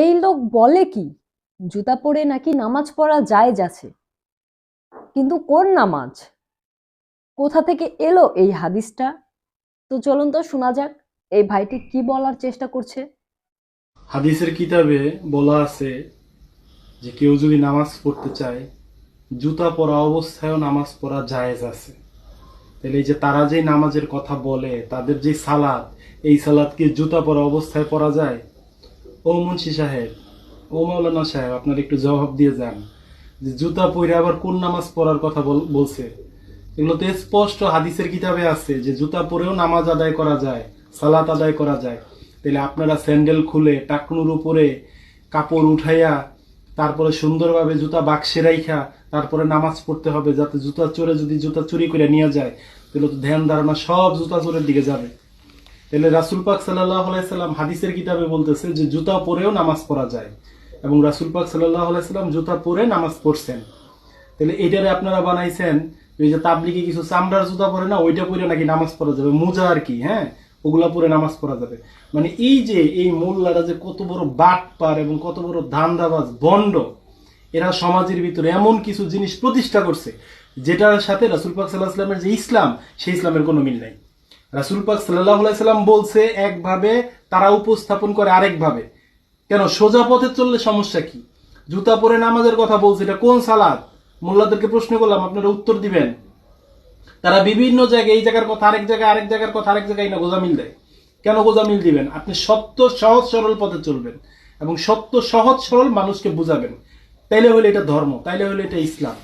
এই লোক বলে কি? জুতা পরে নাকি নামাজ পড়া জায়েজ আছে? কিন্তু কোন নামাজ? কোথা থেকে এলো এই হাদিসটা? তো চলুন তো শোনা যাক, এই ভাইটি কি বলার চেষ্টা করছে? হাদিসের কিতাবে বলা আছে যে কেউ যদি নামাজ পড়তে চায়, জুতা পরা অবস্থায়ও নামাজ পড়া জায়েজ আছে। তাহলে এই যে তারা যে নামাজের কথা বলে, তাদের যে সালাদ এই সালাদ কি জুতা পরা অবস্থায় পড়া যায়? ও মুন্সি সাহেব, ও মাওলানা সাহেব, আপনার একটু জবাব দিয়ে যান। যে জুতা পরে আবার কোন নামাজ পড়ার কথা বল- বলছে। এগুলো তো স্পষ্ট হাদিসের কিতাবে আছে যে জুতা পরেও নামাজ আদায় করা যায়, সালাত আদায় করা যায়। তাহলে আপনারা স্যান্ডেল খুলে, টাকনুর উপরে কাপড় উঠাইয়া, তারপরে সুন্দরভাবে জুতা বাক্সে রাইখা, তারপরে নামাজ পড়তে হবে যাতে জুতা চোরে যদি জুতা চুরি করে নিয়ে যায়, তাহলে তো ধ্যান ধারণা সব জুতা চোরের দিকে যাবে। তাহলে রাসুল পাক সাল্লাহ সাল্লাম হাদিসের কিতাবে বলতেছে যে জুতা পরেও নামাজ পড়া যায়। এবং রাসুল পাক সাল্লাহ সাল্লাম জুতা পরে নামাজ পড়ছেন। তাহলে এটারে আপনারা বানাইছেন ওই যে তাবলিকে কিছু চামড়ার জুতা পরে না, ওইটা পরে নাকি নামাজ পড়া যাবে। মোজা আর কি হ্যাঁ? ওগুলা পরে নামাজ পড়া যাবে। মানে এই যে, এই মোল্লারা যে কত বড় বাট পার এবং কত বড় ধান্দাবাজ, বন্ড, এরা সমাজের ভিতরে এমন কিছু জিনিস প্রতিষ্ঠা করছে, যেটার সাথে রাসুল পাক সাল্লাহ সাল্লামের যে ইসলাম, সেই ইসলামের কোনো মিল নাই। রাসুল পাক সাল্লাহ সাল্লাম বলছে, একভাবে তারা উপস্থাপন করে আরেকভাবে। কেন? সোজা পথে চললে সমস্যা কি? জুতা পরে নামাজের কথা বলছে, এটা কোন সালাদ মোল্লাদেরকে প্রশ্ন করলাম, আপনারা উত্তর দিবেন। তারা বিভিন্ন জায়গায়, এই জায়গার কথা আরেক জায়গায়, আরেক জায়গার কথা আরেক জায়গায় না গোজামিল দেয়। কেন গোজামিল দিবেন? আপনি সত্য, সহজ, সরল পথে চলবেন এবং সত্য, সহজ, সরল মানুষকে বুঝাবেন। তাইলে হলে এটা ধর্ম, তাইলে হলে এটা ইসলাম।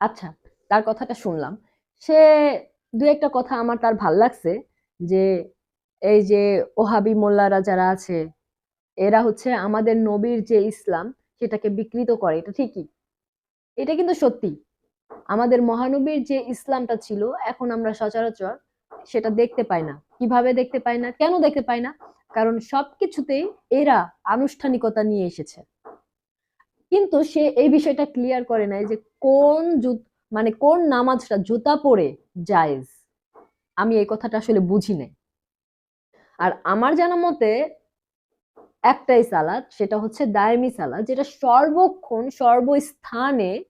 আচ্ছা তার কথাটা শুনলাম। সে দু একটা কথা আমার তার ভালো লাগছে যে, এই যে ওহাবি মোল্লারা যারা আছে, এরা হচ্ছে আমাদের নবীর যে ইসলাম সেটাকে বিকৃত করে, এটা ঠিকই। এটা কিন্তু সত্যি। আমাদের মহানবীর যে ইসলামটা ছিল, এখন আমরা সচরাচর সেটা দেখতে পাই না। কীভাবে দেখতে পাই না? কেন দেখতে পাই না? কারণ সবকিছুতেই এরা আনুষ্ঠানিকতা নিয়ে এসেছে। কিন্তু সে এই বিষয়টা ক্লিয়ার করে নাই যে কোন মানে কোন নামাজটা জুতা পরে জায়েজ। আমি এই কথাটা আসলে বুঝি নাই। আর আমার জানা মতে একটাই সালাদ, সেটা হচ্ছে দায়মি সালাদ, যেটা সর্বক্ষণ, সর্বস্থানে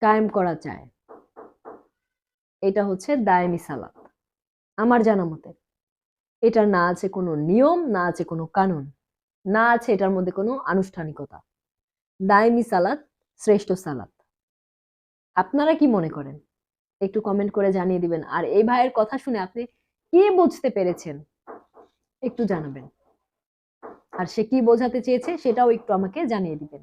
কায়েম করা যায়। এটা হচ্ছে দায়মি সালাদ। আমার জানা মতে। এটার না আছে কোনো নিয়ম, না আছে কোনো কানুন, না আছে এটার মধ্যে কোনো আনুষ্ঠানিকতা। দায়মি সালাদ শ্রেষ্ঠ সালাদ। আপনারা কি মনে করেন? একটু কমেন্ট করে জানিয়ে দিবেন। আর এই ভাইয়ের কথা শুনে আপনি কি বুঝতে পেরেছেন? একটু জানাবেন। আর সে কি বোঝাতে চেয়েছে সেটাও একটু আমাকে জানিয়ে দিবেন।